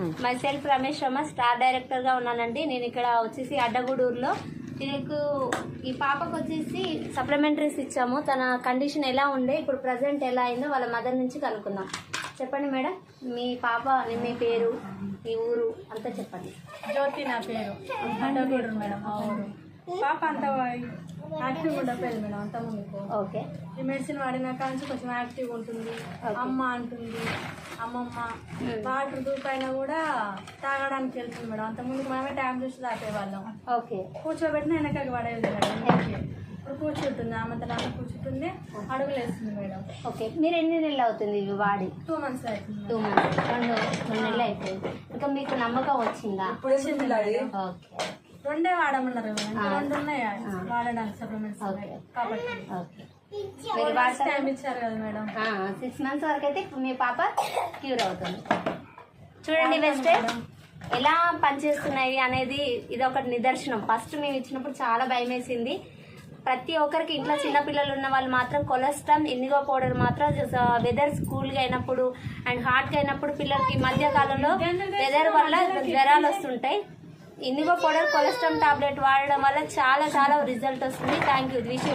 My self Ramesh Sharma star డైరెక్టర్గా ఉన్నానండి. నేను ఇక్కడ వచ్చేసి అడ్డగూడూరులో. దీనికి ఈ పాపకు వచ్చేసి సప్లిమెంటరీస్ ఇచ్చాము. తన కండిషన్ ఎలా ఉండే ఇప్పుడు ప్రజెంట్ ఎలా అయిందో వాళ్ళ మదర్ నుంచి కనుక్కుందాం. చెప్పండి మేడం మీ పాప మీ పేరు మీ ఊరు అంతా చెప్పండి. జ్యోతి నా పేరు. అడ్డగూడరు మేడం మా ఊరు. పాప అంత యాక్టివ్ ఉండకపోయింది మేడం అంత ముందుకు. ఓకే. ఈ మెడిసిన్ వాడినాక కొంచెం యాక్టివ్ ఉంటుంది. అమ్మ అంటుంది. అమ్మమ్మ వాటర్ దూకైనా కూడా తాగడానికి వెళ్తుంది మేడం. అంత ముందుకు మనమే టాబ్లెట్స్ తాగేవాళ్ళం. ఓకే. కూర్చోబెట్టిన వెనకకి పడేది. ఇప్పుడు కూర్చుంటుంది ఆమె తన కూర్చుంటుంది అడుగులు వేస్తుంది మేడం. ఓకే. మీరు ఎన్ని నెలలు అవుతుంది ఇవి వాడి? టూ మంత్స్ అవుతుంది టూ మంత్స్ రెండు రెండు నెలలు అయిపోయింది. ఇంకా మీకు నమ్మకం వచ్చిందా? వచ్చింది మేడం. ఓకే రెండే వాడమన్నారు రెండు ఉన్నాయి? వాడడానికి సప్లిమెంట్స్ ఓకే. కాబట్టి. ఓకే. సిక్స్ మంత్స్ వరకు అయితే మీ పాప క్యూర్ అవుతుంది. చూడండి వెస్టర్ ఎలా పనిచేస్తున్నాయి అనేది ఇది ఒక నిదర్శనం. ఫస్ట్ మేము ఇచ్చినప్పుడు చాలా భయం వేసింది. ప్రతి ఒక్కరికి ఇంట్లో చిన్నపిల్లలు ఉన్న వాళ్ళు మాత్రం కొలెస్ట్రాల్ ఇండిగో పౌడర్ మాత్రం వెదర్ కూల్గా అయినప్పుడు అండ్ హాట్గా అయినప్పుడు పిల్లలకి మధ్య కాలంలో వెదర్ వల్ల జ్వరాలు వస్తుంటాయి. ఇండిగో పౌడర్ కొలెస్ట్రాల్ టాబ్లెట్ వాడడం వల్ల చాలా చాలా రిజల్ట్ వస్తుంది. Thank you wish